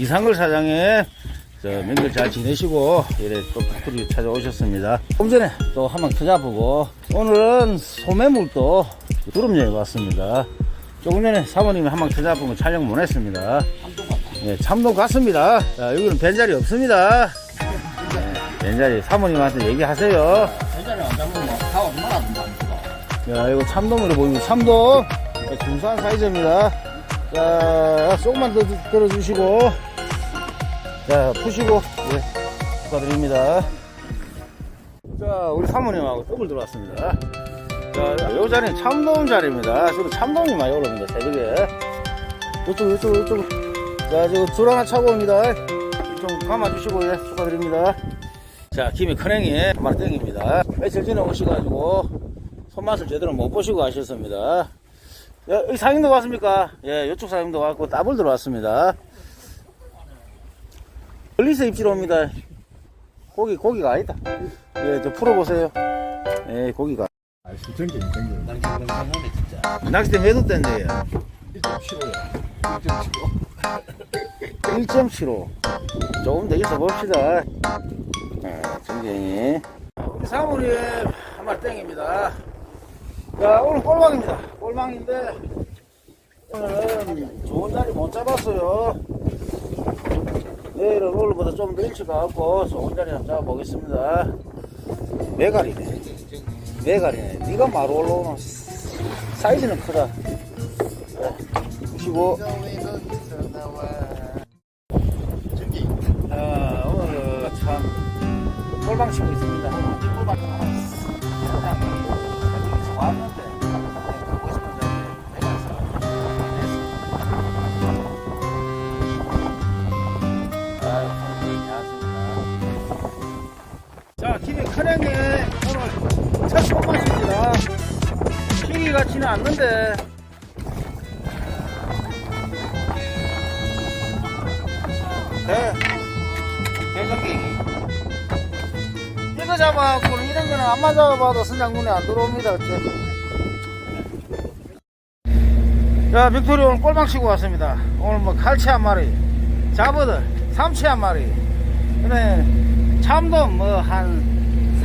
이상글 사장의 저 명절 잘 지내시고 이래 또 푸풀이 찾아오셨습니다. 좀 전에 또한방 찾아보고 오늘은 소매물도 두릅여에 왔습니다. 조금 전에 사모님이 한방 찾아보고 촬영 못 했습니다. 네, 참돔 갔습니다. 자, 여기는 벤자리 없습니다. 네, 벤자리 사모님한테 얘기하세요. 대전에 안 잡으면 다 얼마나 자, 이거 참돔으로 보이고 참돔 네, 중소한 사이즈입니다. 자, 조금만 더 들- 들어주시고, 자, 푸시고, 예, 축하드립니다. 자, 우리 사모님하고 더블 들어왔습니다. 자, 요 자리는 참돔 자리입니다. 지금 참돔이 많이 올라옵니다, 새벽에. 이쪽, 이쪽, 이쪽. 자, 지금 줄 하나 차고 옵니다. 좀 감아주시고, 예, 축하드립니다. 자, 김이 큰행이 땡깁니다. 며칠 전에 오셔가지고, 손맛을 제대로 못 보시고 가셨습니다. 야, 여기 사장님도 왔습니까? 예, 이쪽 사장님도 왔고, 따블 들어왔습니다. 멀리서 입질 옵니다. 고기, 고기가 아니다. 예, 저 풀어보세요. 예, 고기가. 아. 난 지금 생각해 진짜 낚싯대 매도 때인데, 1.75야. 1.75. 1.75. 조금 더 있어 봅시다. 아, 정경이. 우리 사모님, 한 마리 땡입니다. 야, 오늘 꼴망입니다. 꼴망인데, 오늘은 좋은 자리 못 잡았어요. 내일은 오늘보다 좀 더 일찍 가갖고 좋은 자리 한번 잡아보겠습니다. 메가리네. 메가리네. 네가 마루 올라오나. 사이즈는 크다. 자, 보시고. 전기. 자, 오늘 참 꼴방 치고 있습니다. 같지는 않는데 네. 대전갱이. 이거 잡아갖고는 이런 거는 안 맞아봐도 선장 눈에 안 들어옵니다. 어째. 자, 빅토리 오늘 꼴방 치고 왔습니다. 오늘 뭐 갈치 한 마리, 잡어들, 삼치 한 마리, 그다음에 참돔 뭐 한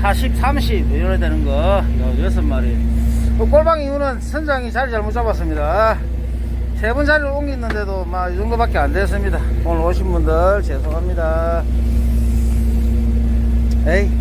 40, 30 이래 되는 거, 요 여섯 마리. 그 꼴방 이후는 선장이 자리 잘못 잡았습니다. 세 번 자리를 옮겼는데도 막 이 정도밖에 안 됐습니다. 오늘 오신 분들 죄송합니다. 에이